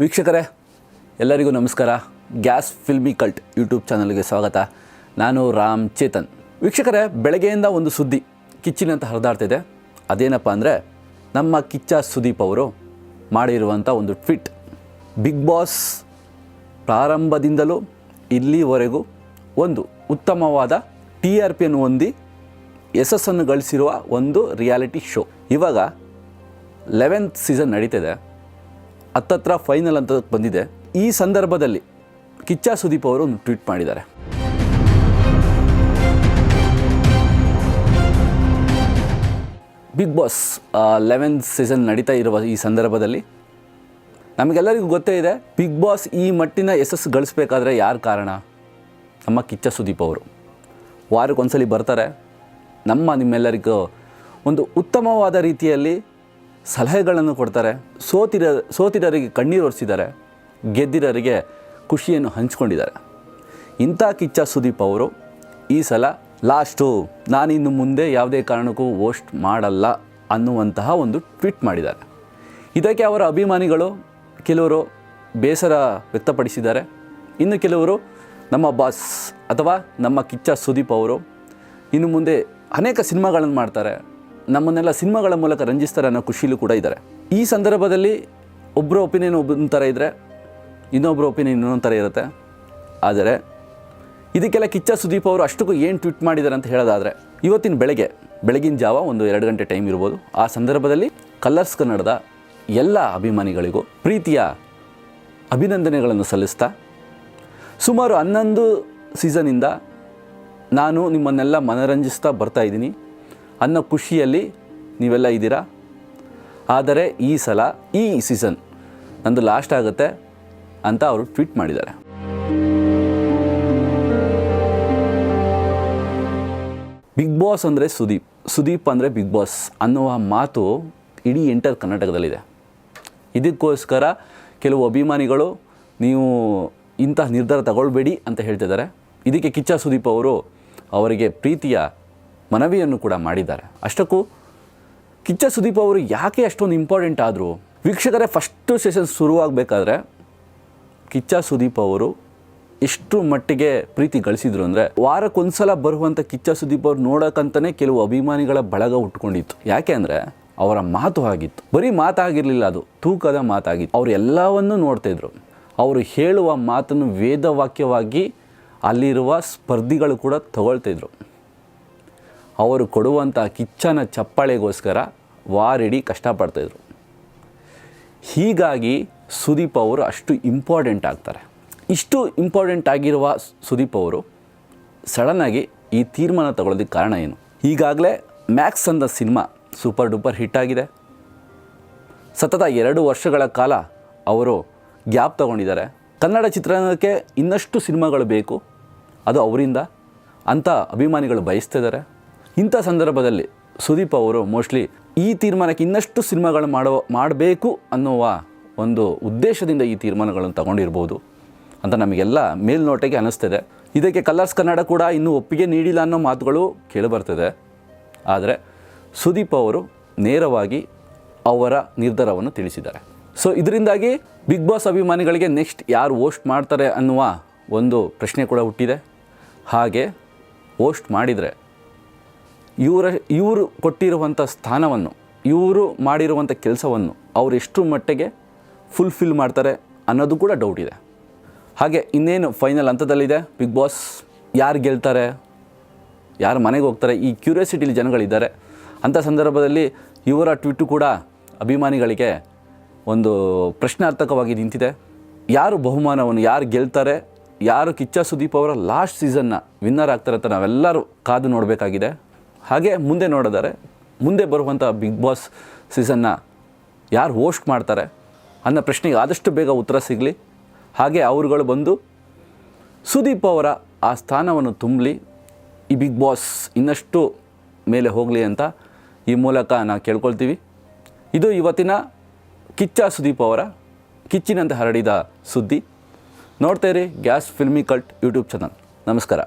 ವೀಕ್ಷಕರೇ, ಎಲ್ಲರಿಗೂ ನಮಸ್ಕಾರ. ಗ್ಯಾಸ್ ಫಿಲ್ಮಿ ಕಲ್ಟ್ ಯೂಟ್ಯೂಬ್ ಚಾನಲ್ಗೆ ಸ್ವಾಗತ. ನಾನು ರಾಮ್ ಚೇತನ್. ವೀಕ್ಷಕರೇ, ಬೆಳಗ್ಗೆಯಿಂದ ಒಂದು ಸುದ್ದಿ ಕಿಚ್ಚಿನಂತ ಹರಿದಾಡ್ತಿದೆ. ಅದೇನಪ್ಪ ಅಂದರೆ, ನಮ್ಮ ಕಿಚ್ಚ ಸುದೀಪ್ ಅವರು ಮಾಡಿರುವಂಥ ಒಂದು ಟ್ವಿಟ್. ಬಿಗ್ ಬಾಸ್ ಪ್ರಾರಂಭದಿಂದಲೂ ಇಲ್ಲಿವರೆಗೂ ಒಂದು ಉತ್ತಮವಾದ ಟಿ ಆರ್ ಪಿಯನ್ನು ಹೊಂದಿ ಯಶಸ್ಸನ್ನು ಗಳಿಸಿರುವ ಒಂದು ರಿಯಾಲಿಟಿ ಶೋ. ಇವಾಗ, ಲೆವೆಂತ್ ಸೀಸನ್ ನಡೀತಿದೆ. ಹತ್ತತ್ರ ಫೈನಲ್ ಅಂತ ಬಂದಿದೆ. ಈ ಸಂದರ್ಭದಲ್ಲಿ ಕಿಚ್ಚ ಸುದೀಪ್ ಅವರು ಒಂದು ಟ್ವೀಟ್ ಮಾಡಿದ್ದಾರೆ. ಬಿಗ್ ಬಾಸ್ ಲೆವೆನ್ ಸೀಸನ್ ನಡೀತಾ ಇರುವ ಈ ಸಂದರ್ಭದಲ್ಲಿ ನಮಗೆಲ್ಲರಿಗೂ ಗೊತ್ತೇ ಇದೆ ಬಿಗ್ ಬಾಸ್ ಈ ಮಟ್ಟಿನ ಯಶಸ್ಸು ಗಳಿಸ್ಬೇಕಾದ್ರೆ ಯಾರು ಕಾರಣ? ನಮ್ಮ ಕಿಚ್ಚ ಸುದೀಪ್ ಅವರು. ವಾರಕ್ಕೊಂದ್ಸಲಿ ಬರ್ತಾರೆ. ನಮ್ಮ ನಿಮ್ಮೆಲ್ಲರಿಗೂ ಒಂದು ಉತ್ತಮವಾದ ರೀತಿಯಲ್ಲಿ ಸಲಹೆಗಳನ್ನು ಕೊಡ್ತಾರೆ. ಸೋತಿರ, ಸೋತಿರರಿಗೆ ಕಣ್ಣೀರು ಒರೆಸಿದ್ದಾರೆ. ಗೆದ್ದಿರರಿಗೆ ಖುಷಿಯನ್ನು ಹಂಚ್ಕೊಂಡಿದ್ದಾರೆ. ಇಂಥ ಕಿಚ್ಚ ಸುದೀಪ್ ಅವರು, ಈ ಸಲ ಲಾಸ್ಟು ನಾನಿನ್ನು ಮುಂದೆ ಯಾವುದೇ ಕಾರಣಕ್ಕೂ ಹೋಸ್ಟ್ ಮಾಡಲ್ಲ ಅನ್ನುವಂತಹ ಒಂದು ಟ್ವೀಟ್ ಮಾಡಿದ್ದಾರೆ. ಇದಕ್ಕೆ ಅವರ ಅಭಿಮಾನಿಗಳು ಕೆಲವರು ಬೇಸರ ವ್ಯಕ್ತಪಡಿಸಿದ್ದಾರೆ. ಇನ್ನು ಕೆಲವರು ನಮ್ಮ ಬಾಸ್ ಅಥವಾ ನಮ್ಮ ಕಿಚ್ಚ ಸುದೀಪ್ ಅವರು ಇನ್ನು ಮುಂದೆ ಅನೇಕ ಸಿನಿಮಾಗಳನ್ನು ಮಾಡ್ತಾರೆ. ನಮ್ಮನ್ನೆಲ್ಲ ಸಿನಿಮಾಗಳ ಮೂಲಕ ರಂಜಿಸ್ತಾರೆ ಅನ್ನೋ ಖುಷಿಲೂ ಕೂಡ ಇದ್ದಾರೆ. ಈ ಸಂದರ್ಭದಲ್ಲಿ ಒಬ್ಬರ ಒಪಿನಿಯನ್ ಒಬ್ಬನ ಥರ ಇದ್ದರೆ ಇನ್ನೊಬ್ಬರ ಒಪಿನಿಯನ್ ಇನ್ನೊಂದು ಥರ ಇರುತ್ತೆ. ಆದರೆ, ಇದಕ್ಕೆಲ್ಲ ಕಿಚ್ಚ ಸುದೀಪ್ ಅವರು ಅಷ್ಟಕ್ಕೂ ಏನು ಟ್ವೀಟ್ ಮಾಡಿದ್ದಾರೆ ಅಂತ ಹೇಳೋದಾದರೆ, ಇವತ್ತಿನ ಬೆಳಗ್ಗೆ, ಬೆಳಗಿನ ಜಾವ ಒಂದು ಎರಡು ಗಂಟೆ ಟೈಮ್ ಇರ್ಬೋದು. ಆ ಸಂದರ್ಭದಲ್ಲಿ ಕಲರ್ಸ್ ಕನ್ನಡದ ಎಲ್ಲ ಅಭಿಮಾನಿಗಳಿಗೂ ಪ್ರೀತಿಯ ಅಭಿನಂದನೆಗಳನ್ನು ಸಲ್ಲಿಸ್ತಾ, ಸುಮಾರು ಹನ್ನೊಂದು ಸೀಸನಿಂದ ನಾನು ನಿಮ್ಮನ್ನೆಲ್ಲ ಮನರಂಜಿಸ್ತಾ ಬರ್ತಾ ಇದ್ದೀನಿ. ಅನ್ನೋ ಖುಷಿಯಲ್ಲಿ ನೀವೆಲ್ಲ ಇದ್ದೀರಾ? ಆದರೆ ಈ ಸಲ, ಈ ಸೀಸನ್ ನಂದು ಲಾಸ್ಟ್ ಆಗುತ್ತೆ ಅಂತ ಅವರು ಟ್ವೀಟ್ ಮಾಡಿದ್ದಾರೆ. ಬಿಗ್ ಬಾಸ್ ಅಂದರೆ ಸುದೀಪ್. ಸುದೀಪ್ ಅಂದರೆ ಬಿಗ್ ಬಾಸ್ ಅನ್ನುವ ಮಾತು ಇಡೀ ಎಂಟರ್ ಕರ್ನಾಟಕದಲ್ಲಿದೆ. ಇದಕ್ಕೋಸ್ಕರ ಕೆಲವು ಅಭಿಮಾನಿಗಳು, ನೀವು ಇಂತಹ ನಿರ್ಧಾರ ತಗೊಳ್ಬೇಡಿ ಅಂತ ಹೇಳ್ತಿದ್ದಾರೆ. ಇದಕ್ಕೆ ಕಿಚ್ಚ ಸುದೀಪ್ ಅವರು ಅವರಿಗೆ ಪ್ರೀತಿಯ ಮನವಿಯನ್ನು ಕೂಡ ಮಾಡಿದ್ದಾರೆ. ಅಷ್ಟಕ್ಕೂ ಕಿಚ್ಚ ಸುದೀಪ್ ಅವರು ಯಾಕೆ ಅಷ್ಟೊಂದು ಇಂಪಾರ್ಟೆಂಟ್ ಆದರೂ? ವೀಕ್ಷಕರೇ ಫಸ್ಟು ಸೆಷನ್ ಶುರುವಾಗಬೇಕಾದ್ರೆ ಕಿಚ್ಚ ಸುದೀಪ್ ಅವರು ಎಷ್ಟು ಮಟ್ಟಿಗೆ ಪ್ರೀತಿ ಗಳಿಸಿದ್ರು ಅಂದರೆ ವಾರಕ್ಕೊಂದ್ಸಲ ಬರುವಂಥ ಕಿಚ್ಚ ಸುದೀಪ್ ಅವ್ರು ನೋಡೋಕ್ಕಂತಲೇ ಕೆಲವು ಅಭಿಮಾನಿಗಳ ಬಳಗ ಉಟ್ಕೊಂಡಿತ್ತು. ಯಾಕೆ ಅಂದರೆ ಅವರ ಮಾತು ಆಗಿತ್ತು ಬರೀ ಮಾತಾಗಿರಲಿಲ್ಲ ಅದು, ತೂಕದ ಮಾತಾಗಿತ್ತು. ಅವರು ಎಲ್ಲವನ್ನೂ ನೋಡ್ತಾಯಿದ್ರು ಅವರು ಹೇಳುವ ಮಾತನ್ನು ವೇದವಾಕ್ಯವಾಗಿ ಅಲ್ಲಿರುವ ಸ್ಪರ್ಧಿಗಳು ಕೂಡ ತಗೊಳ್ತಿದ್ರು ಅವರು ಕೊಡುವಂಥ ಕಿಚ್ಚನ ಚಪ್ಪಾಳೆಗೋಸ್ಕರ ವಾರಿಡಿ ಕಷ್ಟಪಡ್ತಾಯಿದ್ರು. ಹೀಗಾಗಿ ಸುದೀಪ್ ಅವರು ಅಷ್ಟು ಇಂಪಾರ್ಟೆಂಟ್ ಆಗ್ತಾರೆ. ಇಷ್ಟು ಇಂಪಾರ್ಟೆಂಟ್ ಆಗಿರುವ ಸುದೀಪ್ ಅವರು ಸಡನ್ನಾಗಿ ಈ ತೀರ್ಮಾನ ತಗೊಳ್ಳೋದಕ್ಕೆ ಕಾರಣ ಏನು? ಈಗಾಗಲೇ ಮ್ಯಾಕ್ಸ್ ಅಂದ ಸಿನಿಮಾ ಸೂಪರ್ ಡೂಪರ್ ಹಿಟ್ ಆಗಿದೆ. ಸತತ ಎರಡು ವರ್ಷಗಳ ಕಾಲ ಅವರು ಗ್ಯಾಪ್ ತಗೊಂಡಿದ್ದಾರೆ. ಕನ್ನಡ ಚಿತ್ರರಂಗಕ್ಕೆ ಇನ್ನಷ್ಟು ಸಿನಿಮಾಗಳು ಬೇಕು. ಅದು ಅವರಿಂದ. ಅಂಥ ಅಭಿಮಾನಿಗಳು ಬಯಸ್ತಿದ್ದಾರೆ. ಇಂಥ ಸಂದರ್ಭದಲ್ಲಿ ಸುದೀಪ್ ಅವರು ಮೋಸ್ಟ್ಲಿ ಈ ತೀರ್ಮಾನಕ್ಕೆ ಇನ್ನಷ್ಟು ಸಿನಿಮಾಗಳು ಮಾಡೋ ಮಾಡಬೇಕು ಅನ್ನುವ ಒಂದು ಉದ್ದೇಶದಿಂದ ಈ ತೀರ್ಮಾನಗಳನ್ನು ತಗೊಂಡಿರ್ಬೋದು ಅಂತ ನಮಗೆಲ್ಲ ಮೇಲ್ನೋಟಕ್ಕೆ ಅನ್ನಿಸ್ತಿದೆ. ಇದಕ್ಕೆ ಕಲರ್ಸ್ ಕನ್ನಡ ಕೂಡ ಇನ್ನೂ ಒಪ್ಪಿಗೆ ನೀಡಿಲ್ಲ ಅನ್ನೋ ಮಾತುಗಳು ಕೇಳಿಬರ್ತಿದೆ. ಆದರೆ ಸುದೀಪ್ ಅವರು ನೇರವಾಗಿ ಅವರ ನಿರ್ಧಾರವನ್ನು ತಿಳಿಸಿದ್ದಾರೆ. ಸೊ ಇದರಿಂದಾಗಿ ಬಿಗ್ ಬಾಸ್ ಅಭಿಮಾನಿಗಳಿಗೆ ನೆಕ್ಸ್ಟ್ ಯಾರು ಹೋಸ್ಟ್ ಮಾಡ್ತಾರೆ ಅನ್ನುವ ಒಂದು ಪ್ರಶ್ನೆ ಕೂಡ ಹುಟ್ಟಿದೆ. ಹಾಗೆ ಹೋಸ್ಟ್ ಮಾಡಿದರೆ ಇವರ, ಇವರು ಕೊಟ್ಟಿರುವಂಥ ಸ್ಥಾನವನ್ನು, ಇವರು ಮಾಡಿರುವಂಥ ಕೆಲಸವನ್ನು ಅವರು ಎಷ್ಟು ಮಟ್ಟಿಗೆ ಫುಲ್ಫಿಲ್ ಮಾಡ್ತಾರೆ ಅನ್ನೋದು ಕೂಡ ಡೌಟ್ ಇದೆ. ಹಾಗೆ ಇನ್ನೇನು ಫೈನಲ್ ಹಂತದಲ್ಲಿದೆ? ಬಿಗ್ ಬಾಸ್ ಯಾರು ಗೆಲ್ತಾರೆ? ಯಾರು ಮನೆಗೆ ಹೋಗ್ತಾರೆ? ಈ ಕ್ಯೂರಿಯಾಸಿಟಿಲಿ ಜನಗಳಿದ್ದಾರೆ. ಅಂಥ ಸಂದರ್ಭದಲ್ಲಿ ಇವರ ಟ್ವಿಟ್ಟು ಕೂಡ ಅಭಿಮಾನಿಗಳಿಗೆ ಒಂದು ಪ್ರಶ್ನಾರ್ಥಕವಾಗಿ ನಿಂತಿದೆ. ಯಾರು ಬಹುಮಾನವನ್ನು, ಯಾರು ಗೆಲ್ತಾರೆ? ಯಾರು ಕಿಚ್ಚ ಸುದೀಪ್ ಅವರ ಲಾಸ್ಟ್ ಸೀಸನ್ನ ವಿನ್ನರ್ ಆಗ್ತಾರೆ ಅಂತ ನಾವೆಲ್ಲರೂ ಕಾದು ನೋಡಬೇಕಾಗಿದೆ. ಹಾಗೆ ಮುಂದೆ ನೋಡಿದರೆ ಮುಂದೆ ಬರುವಂಥ ಬಿಗ್ ಬಾಸ್ ಸೀಸನ್ನ ಯಾರು ಹೋಸ್ಟ್ ಮಾಡ್ತಾರೆ ಅನ್ನೋ ಪ್ರಶ್ನೆಗೆ ಆದಷ್ಟು ಬೇಗ ಉತ್ತರ ಸಿಗಲಿ. ಹಾಗೆ ಅವರುಗಳು ಬಂದು ಸುದೀಪ್ ಅವರ ಆ ಸ್ಥಾನವನ್ನು ತುಂಬಲಿ, ಈ ಬಿಗ್ ಬಾಸ್ ಇನ್ನಷ್ಟು ಮೇಲೆ ಹೋಗಲಿ ಅಂತ ಈ ಮೂಲಕ ನಾವು ಕೇಳ್ಕೊಳ್ತೀವಿ. ಇದು ಇವತ್ತಿನ ಕಿಚ್ಚ ಸುದೀಪ್ ಅವರ ಕಿಚ್ಚಿನಂತೆ ಹರಡಿದ ಸುದ್ದಿ. ನೋಡ್ತಾ ಇರಿ gas filmy cult YouTube channel. ನಮಸ್ಕಾರ.